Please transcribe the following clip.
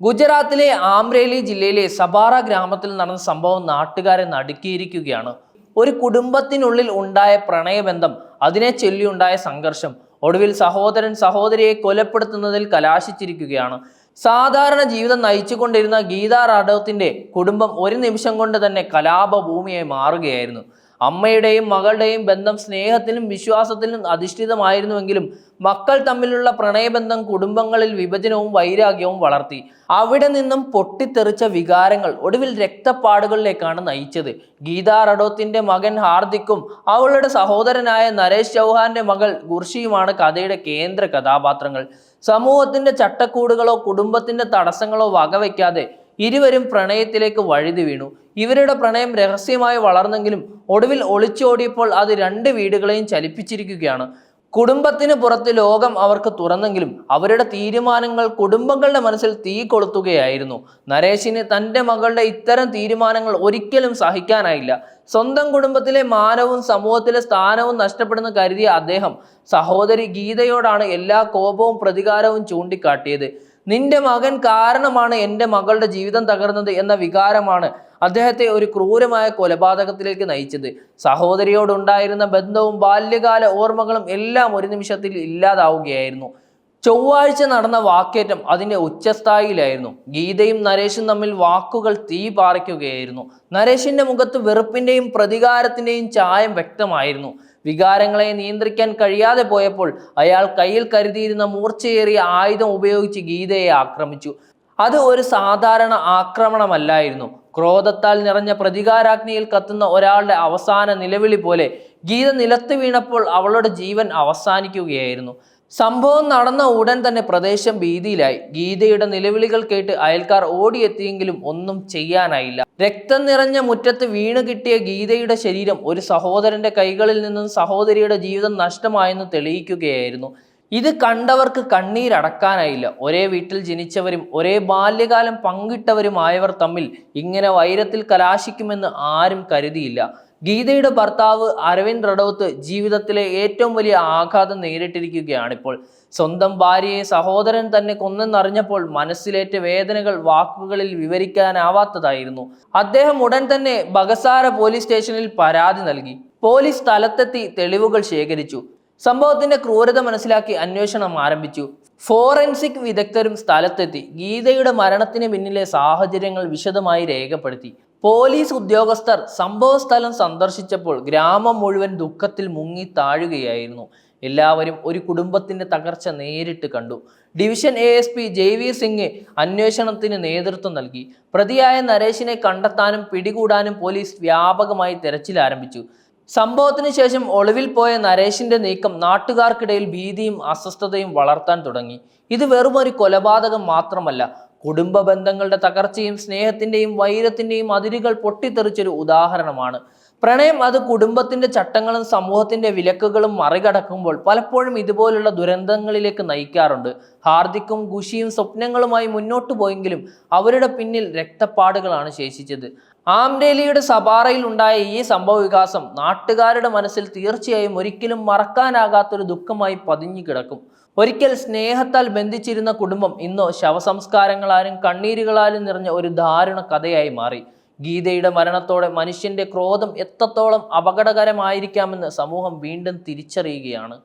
ഗുജറാത്തിലെ ആംറേലി ജില്ലയിലെ സബാറ ഗ്രാമത്തിൽ നടന്ന സംഭവം നാട്ടുകാരെ നടുക്കിയിരിക്കുകയാണ്. ഒരു കുടുംബത്തിനുള്ളിൽ ഉണ്ടായ പ്രണയബന്ധം അതിനെ ചൊല്ലിയുണ്ടായ സംഘർഷം ഒടുവിൽ സഹോദരൻ സഹോദരിയെ കൊലപ്പെടുത്തുന്നതിൽ കലാശിച്ചിരിക്കുകയാണ്. സാധാരണ ജീവിതം നയിച്ചുകൊണ്ടിരുന്ന ഗീതാ റാഡോത്തിന്റെ കുടുംബം ഒരു നിമിഷം കൊണ്ട് തന്നെ കലാപഭൂമിയായി മാറുകയായിരുന്നു. അമ്മയുടെയും മകളുടെയും ബന്ധം സ്നേഹത്തിലും വിശ്വാസത്തിലും അധിഷ്ഠിതമായിരുന്നുവെങ്കിലും മക്കൾ തമ്മിലുള്ള പ്രണയബന്ധം കുടുംബങ്ങളിൽ വിഭജനവും വൈരാഗ്യവും വളർത്തി. അവിടെ നിന്നും പൊട്ടിത്തെറിച്ച വികാരങ്ങൾ ഒടുവിൽ രക്തപ്പാടുകളിലേക്കാണ് നയിച്ചത്. ഗീതാ റഡോത്തിന്റെ മകൻ ഹാർദിക്കും അവളുടെ സഹോദരനായ നരേഷ് ചൗഹാന്റെ മകൾ ഗുർഷിയുമാണ് കഥയുടെ കേന്ദ്ര കഥാപാത്രങ്ങൾ. സമൂഹത്തിന്റെ ചട്ടക്കൂടുകളോ കുടുംബത്തിന്റെ തടസ്സങ്ങളോ വകവയ്ക്കാതെ ഇരുവരും പ്രണയത്തിലേക്ക് വഴുതി വീണു. ഇവരുടെ പ്രണയം രഹസ്യമായി വളർന്നെങ്കിലും ഒടുവിൽ ഒളിച്ചോടിയപ്പോൾ അത് രണ്ട് വീടുകളെയും ചലിപ്പിച്ചിരിക്കുകയാണ്. കുടുംബത്തിന് പുറത്ത് ലോകം അവർക്ക് തുറന്നെങ്കിലും അവരുടെ തീരുമാനങ്ങൾ കുടുംബങ്ങളുടെ മനസ്സിൽ തീ കൊളുത്തുകയായിരുന്നു. നരേശിന് തന്റെ മകളുടെ ഇത്തരം തീരുമാനങ്ങൾ ഒരിക്കലും സഹിക്കാനായില്ല. സ്വന്തം കുടുംബത്തിലെ മാനവും സമൂഹത്തിലെ സ്ഥാനവും നഷ്ടപ്പെടുന്ന കരുതിയ അദ്ദേഹം സഹോദരി ഗീതയോടാണ് എല്ലാ കോപവും പ്രതികാരവും ചൂണ്ടിക്കാട്ടിയത്. നിന്റെ മകൻ കാരണമാണ് എന്റെ മകളുടെ ജീവിതം തകർന്നത് എന്ന വികാരമാണ് അദ്ദേഹത്തെ ഒരു ക്രൂരമായ കൊലപാതകത്തിലേക്ക് നയിച്ചത്. സഹോദരിയോടുണ്ടായിരുന്ന ബന്ധവും ബാല്യകാല ഓർമ്മകളും എല്ലാം ഒരു നിമിഷത്തിൽ ഇല്ലാതാവുകയായിരുന്നു. ചൊവ്വാഴ്ച നടന്ന വാക്കേറ്റം അതിന്റെ ഉച്ചസ്ഥായിലായിരുന്നു. ഗീതയും നരേഷും തമ്മിൽ വാക്കുകൾ തീ പാറിക്കുകയായിരുന്നു. നരേഷിന്റെ മുഖത്ത് വെറുപ്പിന്റെയും പ്രതികാരത്തിന്റെയും ചായം വ്യക്തമായിരുന്നു. വികാരങ്ങളെ നിയന്ത്രിക്കാൻ കഴിയാതെ പോയപ്പോൾ അയാൾ കയ്യിൽ കരുതിയിരുന്ന മൂർച്ചയേറിയ ആയുധം ഉപയോഗിച്ച് ഗീതയെ ആക്രമിച്ചു. അത് ഒരു സാധാരണ ആക്രമണമല്ലായിരുന്നു. ക്രോധത്താൽ നിറഞ്ഞ പ്രതികാരാഗ്നിയിൽ കത്തുന്ന ഒരാളുടെ അവസാന നിലവിളി പോലെ ഗീത നിലത്ത് വീണപ്പോൾ അവളുടെ ജീവൻ അവസാനിക്കുകയായിരുന്നു. സംഭവം നടന്ന ഉടൻ തന്നെ പ്രദേശം ഭീതിയിലായി. ഗീതയുടെ നിലവിളികൾ കേട്ട് അയൽക്കാർ ഓടിയെത്തിയെങ്കിലും ഒന്നും ചെയ്യാനായില്ല. രക്തം നിറഞ്ഞ മുറ്റത്ത് വീണു കിട്ടിയ ഗീതയുടെ ശരീരം ഒരു സഹോദരന്റെ കൈകളിൽ നിന്നും സഹോദരിയുടെ ജീവിതം നഷ്ടമായെന്ന് തെളിയിക്കുകയായിരുന്നു. ഇത് കണ്ടവർക്ക് കണ്ണീരടക്കാനായില്ല ഒരേ വീട്ടിൽ ജനിച്ചവരും ഒരേ ബാല്യകാലം പങ്കിട്ടവരുമായവർ തമ്മിൽ ഇങ്ങനെ വൈരത്തിൽ കലാശിക്കുമെന്ന് ആരും കരുതിയില്ല. ഗീതയുടെ ഭർത്താവ് അരവിന്ദ് റഡൌത്ത് ജീവിതത്തിലെ ഏറ്റവും വലിയ ആഘാതം നേരിട്ടിരിക്കുകയാണ് ഇപ്പോൾ സ്വന്തം ഭാര്യയെ സഹോദരൻ തന്നെ കൊന്നെന്നറിഞ്ഞപ്പോൾ മനസ്സിലേറ്റ വേദനകൾ വാക്കുകളിൽ വിവരിക്കാനാവാത്തതായിരുന്നു. അദ്ദേഹം ഉടൻ തന്നെ ബഗസാര പോലീസ് സ്റ്റേഷനിൽ പരാതി നൽകി. പോലീസ് സ്ഥലത്തെത്തി തെളിവുകൾ ശേഖരിച്ചു. സംഭവത്തിന്റെ ക്രൂരത മനസ്സിലാക്കി അന്വേഷണം ആരംഭിച്ചു. ഫോറൻസിക് വിദഗ്ധരും സ്ഥലത്തെത്തി. ഗീതയുടെ മരണത്തിന് പിന്നിലെ സാഹചര്യങ്ങൾ വിശദമായി രേഖപ്പെടുത്തി. പോലീസ് ഉദ്യോഗസ്ഥർ സംഭവ സ്ഥലം സന്ദർശിച്ചപ്പോൾ ഗ്രാമം മുഴുവൻ ദുഃഖത്തിൽ മുങ്ങി താഴുകയായിരുന്നു. എല്ലാവരും ഒരു കുടുംബത്തിന്റെ തകർച്ച നേരിട്ട് കണ്ടു. Division A S P Jaiveer Singh അന്വേഷണത്തിന് നേതൃത്വം നൽകി. പ്രതിയായ നരേഷിനെ കണ്ടെത്താനും പിടികൂടാനും പോലീസ് വ്യാപകമായി തെരച്ചിൽ ആരംഭിച്ചു. സംഭവത്തിന് ശേഷം ഒളിവിൽ പോയ നരേഷിന്റെ നീക്കം നാട്ടുകാർക്കിടയിൽ ഭീതിയും അസ്വസ്ഥതയും വളർത്താൻ തുടങ്ങി. ഇത് വെറും ഒരു കൊലപാതകം മാത്രമല്ല കുടുംബ ബന്ധങ്ങളുടെ തകർച്ചയും സ്നേഹത്തിന്റെയും വൈരത്തിന്റെയും അതിരുകൾ പൊട്ടിത്തെറിച്ചൊരു ഉദാഹരണമാണ്. പ്രണയം അത് കുടുംബത്തിന്റെ ചട്ടങ്ങളും സമൂഹത്തിന്റെ വിലക്കുകളും മറികടക്കുമ്പോൾ പലപ്പോഴും ഇതുപോലുള്ള ദുരന്തങ്ങളിലേക്ക് നയിക്കാറുണ്ട്. ഹാർദിക്കും ഖുഷിയും സ്വപ്നങ്ങളുമായി മുന്നോട്ടു പോയെങ്കിലും അവരുടെ പിന്നിൽ രക്തപ്പാടുകളാണ് ശേഷിച്ചത്. ആംഡേലിയുടെ സബാറയിൽ ഉണ്ടായ ഈ സംഭവ വികാസം നാട്ടുകാരുടെ മനസ്സിൽ തീർച്ചയായും ഒരിക്കലും മറക്കാനാകാത്തൊരു ദുഃഖമായി പതിഞ്ഞു കിടക്കും. ഒരിക്കൽ സ്നേഹത്താൽ ബന്ധിച്ചിരുന്ന കുടുംബം ഇന്നോ ശവസംസ്കാരങ്ങളാലും കണ്ണീരുകളാലും നിറഞ്ഞ ഒരു ദാരുണ കഥയായി മാറി. ഗീതയുടെ മരണത്തോടെ മനുഷ്യന്റെ ക്രോധം എത്രത്തോളം അപകടകരമായിരിക്കാമെന്ന് സമൂഹം വീണ്ടും തിരിച്ചറിയുകയാണ്.